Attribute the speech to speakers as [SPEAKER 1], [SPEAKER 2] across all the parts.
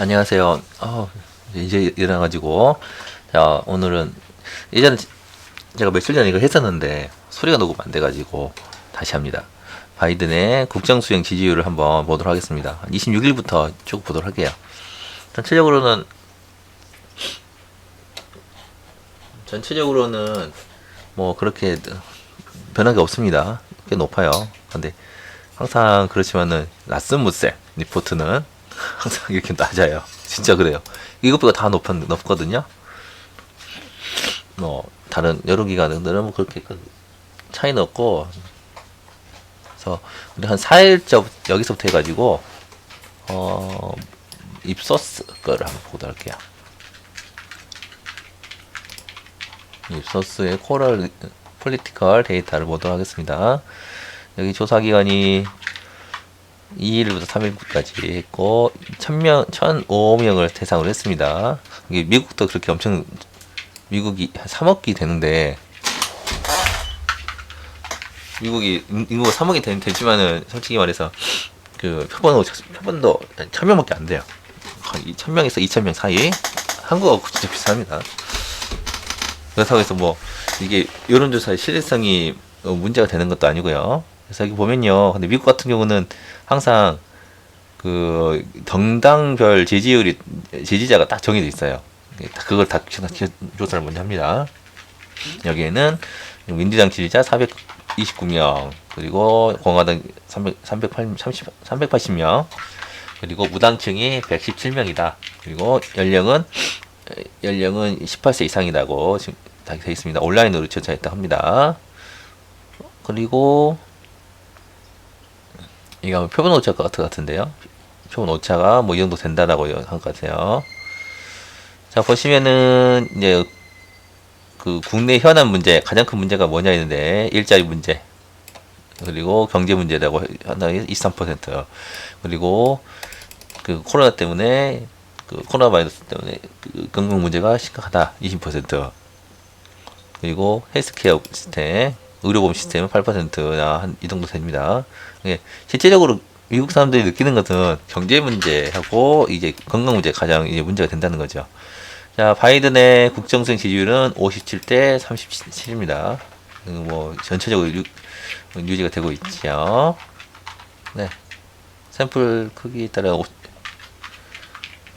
[SPEAKER 1] 안녕하세요. 어, 이제 일어나가지고 자 오늘은 예전에 제가 며칠 전에 이걸 했었는데 소리가 녹음 안 돼가지고 다시 합니다. 바이든의 국정 수행 지지율을 한번 보도록 하겠습니다. 26일부터 쭉 보도록 할게요. 전체적으로는 전체적으로는 뭐 그렇게 변한 게 없습니다. 꽤 높아요. 근데 항상 그렇지만은 라스무셀 리포트는 항상 이렇게 낮아요. 진짜 그래요. 이것보다 다 높은, 높거든요. 뭐 다른 여러 기관들은 뭐 그렇게 큰 차이는 없고 그래서 우리 한 4일째 여기서부터 해가지고 어 입소스 거를 한번 보도록 할게요. 입소스의 코럴 폴리티컬 데이터를 보도록 하겠습니다. 여기 조사 기간이 2일부터 3일까지 했고 1000명, 1005명을 대상으로 했습니다. 이게 미국도 그렇게 엄청 미국이 한 3억이 되는데 미국이 인- 인구가 3억이 되, 되지만은 솔직히 말해서 그 표본도 표본도 1000명밖에 안 돼요. 거의 1000명에서 2000명 사이. 한국하고 진짜 비슷합니다. 그렇다고 해서 뭐 이게 여론조사의 신뢰성이 어, 문제가 되는 것도 아니고요. 그래서 여기 보면요. 근데 미국 같은 경우는 항상 그 정당별 지지율이 지지자가 딱 정해져 있어요. 그걸 다 조- 조사를 먼저 합니다. 여기에는 민주당 지지자 429명, 그리고 공화당 300, 330, 380명, 그리고 무당층이 117명이다. 그리고 연령은 연령은 18세 이상이라고 지금 다 되어 있습니다. 온라인으로 조사했다 합니다. 그리고 이거 표본 오차 같은 같은데요. 표본 오차가 뭐 이 정도 된다라고 한 것 같아요. 자 보시면은 이제 그 국내 현안 문제 가장 큰 문제가 뭐냐 했는데 일자리 문제 그리고 경제 문제라고 한다는 23% 그리고 그 코로나 때문에 그 코로나 바이러스 때문에 그 건강 문제가 심각하다 20% 그리고 헬스케어 시스템 의료보험 시스템은 8%나 한 이 정도 됩니다. 예, 실제적으로 미국 사람들이 느끼는 것은 경제 문제하고 이제 건강 문제 가 가장 이제 문제가 된다는 거죠. 자, 바이든의 국정수행 지지율은 57대 37입니다. 뭐 전체적으로 유, 유지가 되고 있죠. 네. 샘플 크기에 따라 오,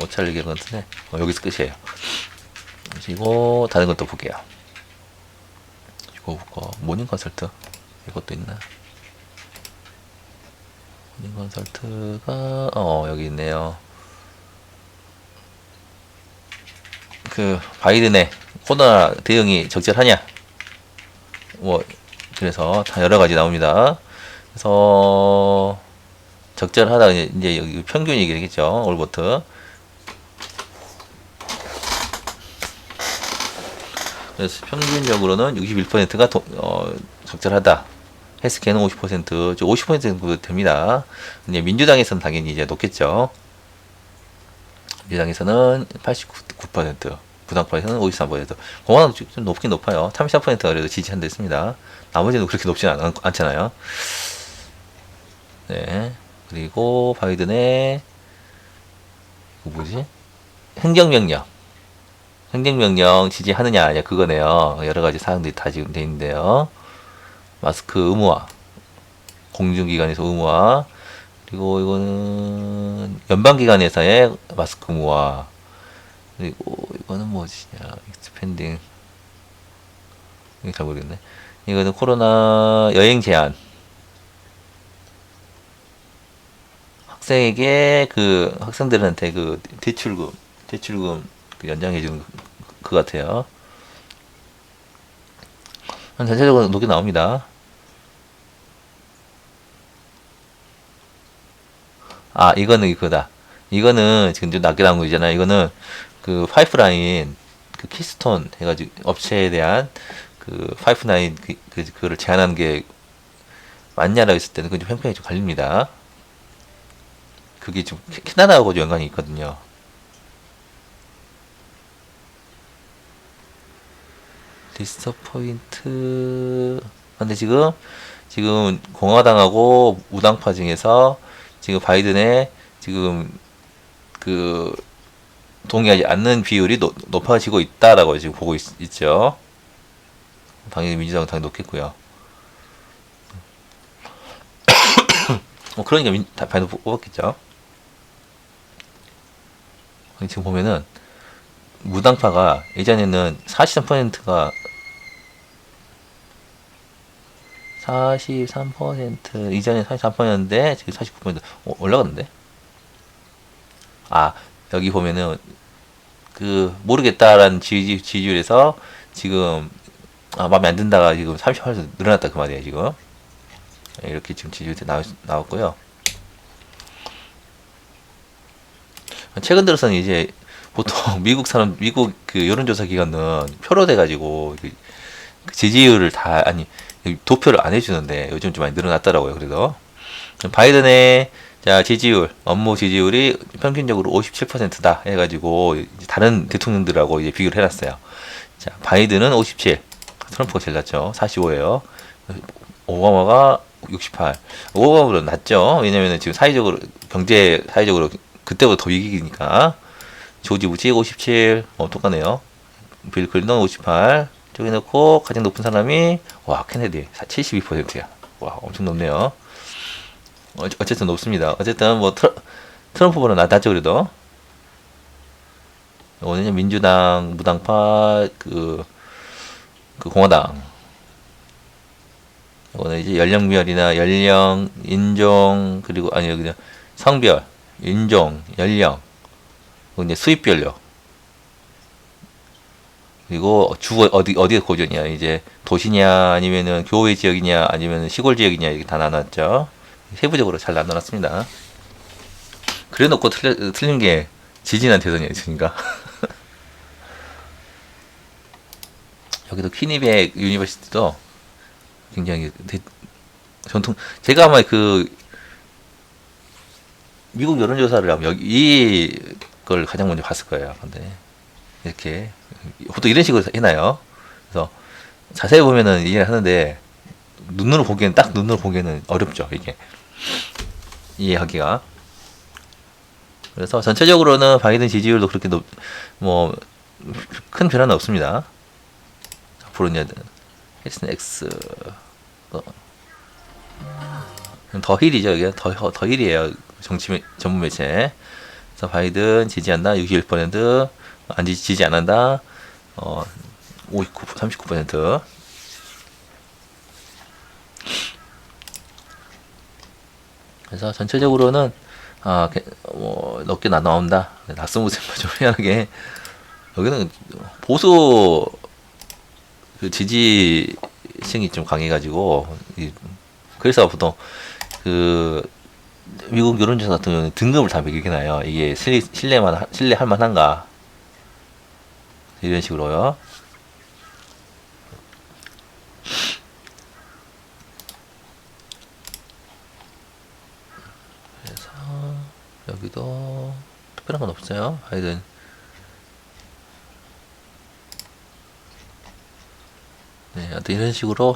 [SPEAKER 1] 오차를 얘기한 것 같은데 어, 여기서 끝이에요. 그리고 다른 것도 볼게요. 이거 볼까? 모닝 컨설트 이것도 있나? 모닝 컨설트가 어 여기 있네요. 그 바이든의 코로나 대응이 적절하냐? 뭐 그래서 다 여러 가지 나옵니다. 그래서 적절하다 이제 여기 평균 얘기겠죠 올버트. 그래서 평균적으로는 61%가 도, 어, 적절하다. 헬스케어는 50%, 50% 정도 됩니다. 이제 민주당에서는 당연히 이제 높겠죠. 민주당에서는 89%, 부당파에서는 53%, 공화당 좀 높긴 높아요. 34%가 그래도 지지한다 했습니다. 나머지는 그렇게 높지 않, 않잖아요. 네. 그리고 바이든의, 그 뭐지? 행정명령. 행정명령 지지하느냐, 아니냐, 그거네요. 여러 가지 사항들이 다 지금 돼 있는데요. 마스크 의무화. 공중기관에서 의무화. 그리고 이거는 연방기관에서의 마스크 의무화. 그리고 이거는 뭐지냐, 익스펜딩. 이거 잘 모르겠네. 이거는 코로나 여행 제한. 학생에게 그 학생들한테 그 대출금, 대출금 그 연장해 주는 그, 그 같아요. 전체적으로 녹이 나옵니다. 아, 이거는 이거다. 이거는 지금 좀 낮게 나온 거 있잖아요. 이거는 그 파이프라인 그 키스톤 해가지고 업체에 대한 그 파이프라인 그, 그 그거를 제한하는 게 맞냐라고 했을 때는 그좀 평평히 좀 갈립니다. 그게 좀 캐- 캐나다하고 연관이 있거든요. 리스터 포인트. 근데 지금 지금 공화당하고 우당파 중에서 지금 바이든의 지금 그 동의하지 않는 비율이 노- 높아지고 있다라고 지금 보고 있, 죠 당연히 민주당은 당연히 높겠고요. 뭐 그러니까 민, 다 반도 뽑았겠죠. 지금 보면은 무당파가 예전에는 43%가 43% 이전에 43%였는데 지금 49% 어, 올라갔는데? 아 여기 보면은 그 모르겠다라는 지지 지지율에서 지금 아, 마음에 안 든다가 지금 38에서 늘어났다 그 말이에요 지금 이렇게 지금 지지율이 나왔, 나왔고요. 최근 들어서는 이제 보통 미국 사람 미국 그 여론조사 기관은 표로 돼가지고 그 지지율을 다 아니 도표를 안 해주는데 요즘 좀 많이 늘어났더라고요. 그래도 바이든의 자 지지율 업무 지지율이 평균적으로 57%다 해가지고 다른 대통령들하고 이제 비교를 해놨어요. 자 바이든은 57, 트럼프가 제일 낮죠. 45예요. 오바마가 68. 오바마보다 낮죠. 왜냐면은 지금 사회적으로 경제 사회적으로 그때보다 더 위기니까. 조지 부시 57, 어, 똑같네요. 빌 클린턴 58. 저기 넣고 가장 높은 사람이 와 케네디 72%야. 와 엄청 높네요. 어, 어쨌든 높습니다. 어쨌든 뭐 트러, 트럼프보다 낮죠 그래도. 이거는 민주당, 무당파, 그, 그 공화당. 이거는 이제 연령별이나 연령, 인종, 그리고 아니 그냥 성별, 인종, 연령, 이제 수입별로. 그리고 주 어디 어디에 고전이야 이제 도시냐 아니면은 교외 지역이냐 아니면 시골 지역이냐 이렇게 다 나눴죠. 세부적으로 잘 나눠놨습니다. 그래놓고 틀려, 틀린 게 지지난 대선이 있으니까. 여기도 퀴니백 유니버시티도 굉장히 대, 전통 제가 아마 그 미국 여론조사를 하면 여기 이걸 가장 먼저 봤을 거예요. 근데 이렇게 보통 이런 식으로 해놔요. 그래서 자세히 보면은 이해를 하는데 눈으로 보기에는 딱 눈으로 보기에는 어렵죠. 이게 이해하기가. 그래서 전체적으로는 바이든 지지율도 그렇게 높, 뭐, 큰 변화는 없습니다. 앞으로 이제, 헬슨 X, 어, 더 힐이죠, 이게. 더, 더 힐이에요. 정치, 매- 전문 매체. 그래서 바이든 지지한다, 61%, 안 지지, 지지 안 한다, 어, 59, 39%. 그래서 전체적으로는 아, 게- 뭐 높게 나 나온다. 낙선부 셈만 좀 희한하게 여기는 보수 그 지지층이 좀 강해가지고 이- 그래서 보통 그 미국 여론조사 같은 경우는 등급을 다 매기나요. 이게 신뢰 신뢰만 하- 신뢰할 만한가 이런 식으로요. 그래서 여기도 특별한 건 없어요. 하여튼 네, 하여튼 이런 식으로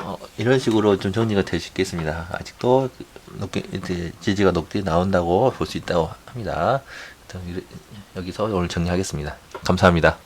[SPEAKER 1] 어, 이런 식으로 좀 정리가 될 수 있겠습니다. 아직도 높게 지지가 높게 나온다고 볼 수 있다고 합니다. 여기서 오늘 정리하겠습니다. 감사합니다.